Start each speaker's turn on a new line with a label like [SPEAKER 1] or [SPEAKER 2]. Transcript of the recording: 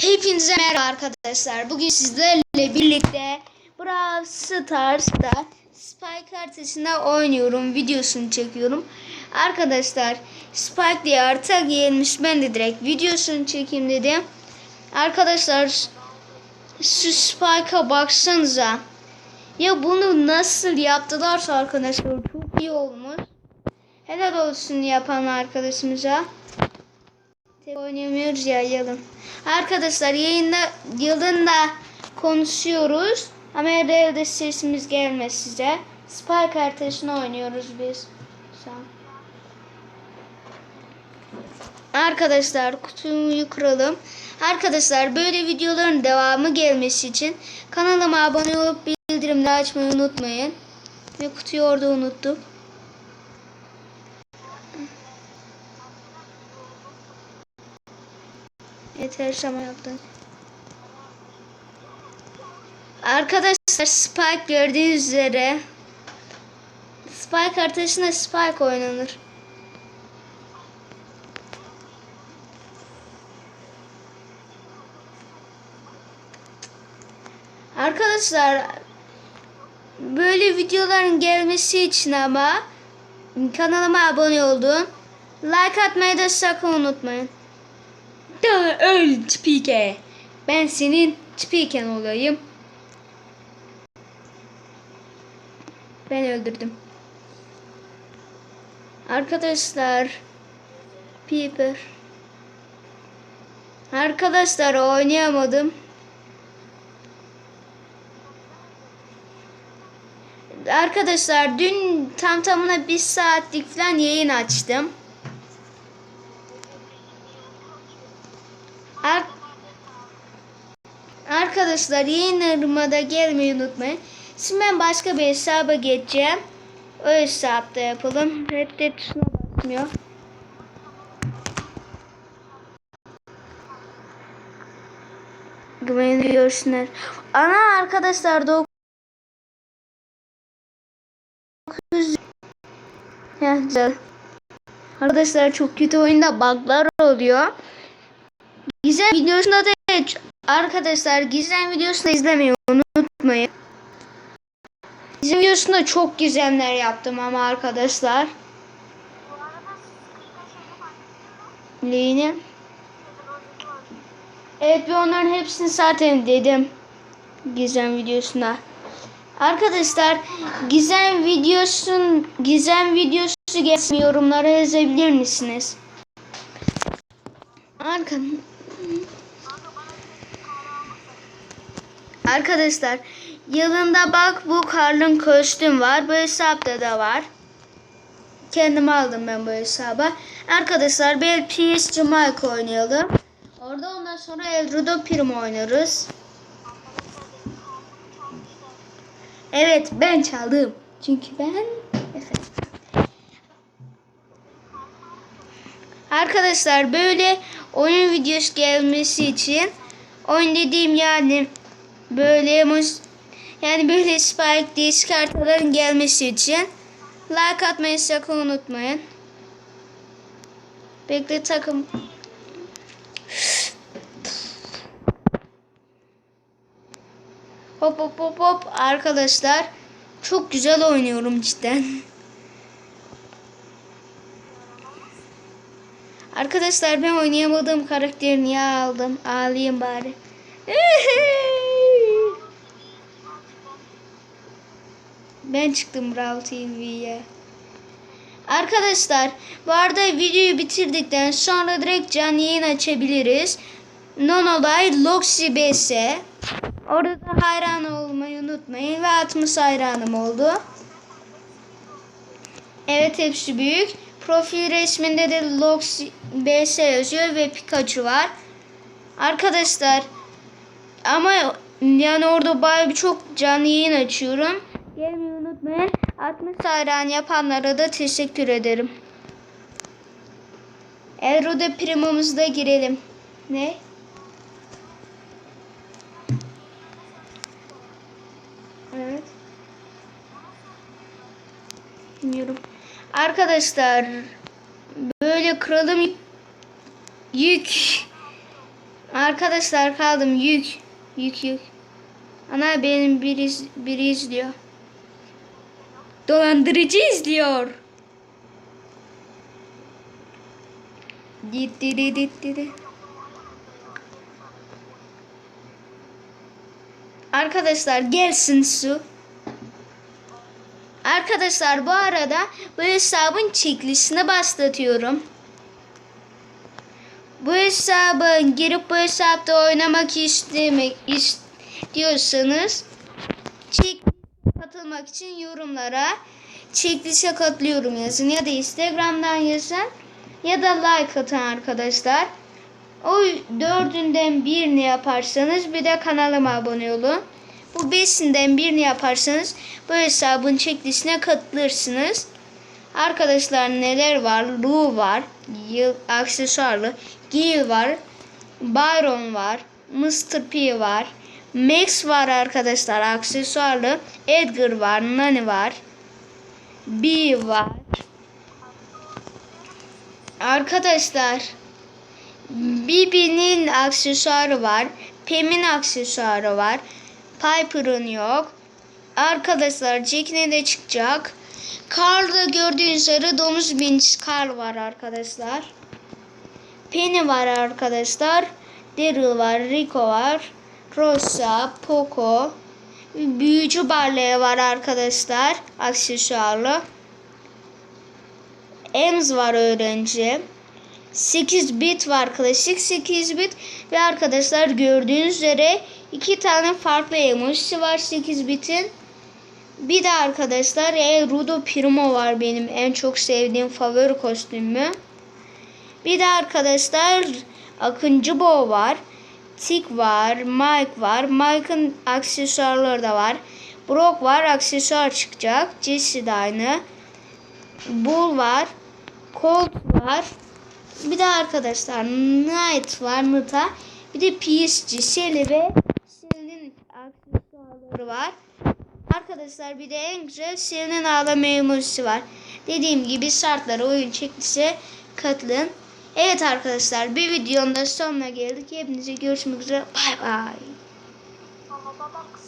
[SPEAKER 1] Hepinize merhaba arkadaşlar. Bugün sizlerle birlikte Brawl Stars'ta Spike haritasında oynuyorum. Videosunu çekiyorum. Arkadaşlar Spike diye harita gelmiş. Ben de direkt videosunu çekeyim dedim. Arkadaşlar şu Spike'a baksanıza. Ya bunu nasıl yaptılarsa arkadaşlar çok iyi olmuş. Helal olsun yapan arkadaşımıza. Tek oynayamıyoruz ya yalın. Arkadaşlar yayında yılında konuşuyoruz. Ama herhalde sesimiz gelmez size. Spike haritasını oynuyoruz biz. Arkadaşlar kutuyu kıralım. Arkadaşlar böyle videoların devamı gelmesi için kanalıma abone olup bildirimleri açmayı unutmayın. Ve kutuyu orada unuttum. Yeter şama yaptın. Arkadaşlar Spike gördüğünüz üzere Spike haritasında Spike oynanır. Arkadaşlar böyle videoların gelmesi için ama kanalıma abone olun. Like atmayı da sakın unutmayın. Da öl Spike. Ben senin Spike'n olayım. Ben öldürdüm. Arkadaşlar Piper. Arkadaşlar oynayamadım. Arkadaşlar dün tam tamına bir saatlik falan yayın açtım. Arkadaşlar yayınlarıma da gelmeyi unutmayın. Şimdi ben başka bir hesaba geçeceğim. O hesapta yapalım. Reddet tuşuna basmıyor. Güvenli görsünler. Ana arkadaşlar 9 Ya güzel. Arkadaşlar çok kötü oyunda bug'lar oluyor. Gizem videosunda da arkadaşlar Gizem videosunu izlemeyi unutmayın. Gizem videosunda çok gizemler yaptım ama arkadaşlar. Neyini? Evet ve onların hepsini zaten dedim. Gizem videosunda. Arkadaşlar gizem videosun gizem videosu gelsin yorumlara yazabilir misiniz? Arka Arkadaşlar yılında bak bu Karl'ın kostüm var. Bu hesapta da var. Kendim aldım ben bu hesaba. Arkadaşlar bir PSG Mike oynayalım. Orada ondan sonra Elrudo Primo oynarız. Evet ben çaldım. Çünkü ben. Arkadaşlar böyle oyun videosu gelmesi için oyun dediğim yani böyle yani böyle Spike disk kartaların gelmesi için like atmayı sakın unutmayın. Bekle takım. Hop hop hop hop arkadaşlar çok güzel oynuyorum cidden. Arkadaşlar ben oynayamadığım karakteri niye aldım? Ağlayayım bari. Ben çıktım Brawl TV'ye. Arkadaşlar bu arada videoyu bitirdikten sonra direkt canlı yayın açabiliriz. Nonolay Loxy BS. Orada da hayran olmayı unutmayın. Ve 60 hayranım oldu. Evet hepsi büyük. Profil resminde de Lox BS yazıyor ve Pikachu var. Arkadaşlar ama yani orada bayağı çok canlı yayın açıyorum. Gelmeyi unutmayın. 60 hayran yapanlara da teşekkür ederim. Elroda Primo'muzda girelim. Ne? Evet. Bilmiyorum. Arkadaşlar böyle kralım yük Arkadaşlar kaldım yük. Yük yük. Ana benim biri, biri izliyor. Dolandırıcı izliyor. Dit dit dit dit. Arkadaşlar gelsin su. Arkadaşlar bu arada bu hesabın çekilişini başlatıyorum. Bu hesabı girip bu hesapta oynamak istemek istiyorsanız çek katılmak için yorumlara çekilişe katılıyorum yazın ya da Instagram'dan yazın ya da like atın arkadaşlar. O dördünden birini yaparsanız bir de kanalıma abone olun. Bu beşinden birini yaparsanız bu hesabın çekilişine katılırsınız. Arkadaşlar neler var? Lu var. Yıl aksesuarlı. Gil var. Byron var. Mr. P var. Max var arkadaşlar aksesuarlı. Edgar var. Nani var. B var. Arkadaşlar Bibi'nin aksesuarı var. Pem'in aksesuarı var. Piper'ın yok. Arkadaşlar Jack'ine de çıkacak. Carl'da gördüğünüz üzere domuz binç Carl var arkadaşlar. Penny var arkadaşlar. Daryl var. Rico var. Rosa, Poco. Büyücü Barley var arkadaşlar. Aksesuarlı. Ems var öğrenci. 8 bit var klasik 8 bit ve arkadaşlar gördüğünüz üzere iki tane farklı emojisi var 8 bitin. Bir de arkadaşlar El Rudo Primo var benim en çok sevdiğim favori kostümü. Bir de arkadaşlar Akıncı Bo var. Tik var, Mike var. Mike'ın aksesuarları da var. Brock var, aksesuar çıkacak. Jesse de aynı. Bull var. Colt var. Bir de arkadaşlar Knight var Nita. Bir de PSG Shelly ve Shelly'nin aksesuarları var. Arkadaşlar bir de en güzel Shelly'nin ağlama emojisi var. Dediğim gibi şartlara oyun çekilse katılın. Evet arkadaşlar bir videonun da sonuna geldik. Hepinize görüşmek üzere. Bay bay.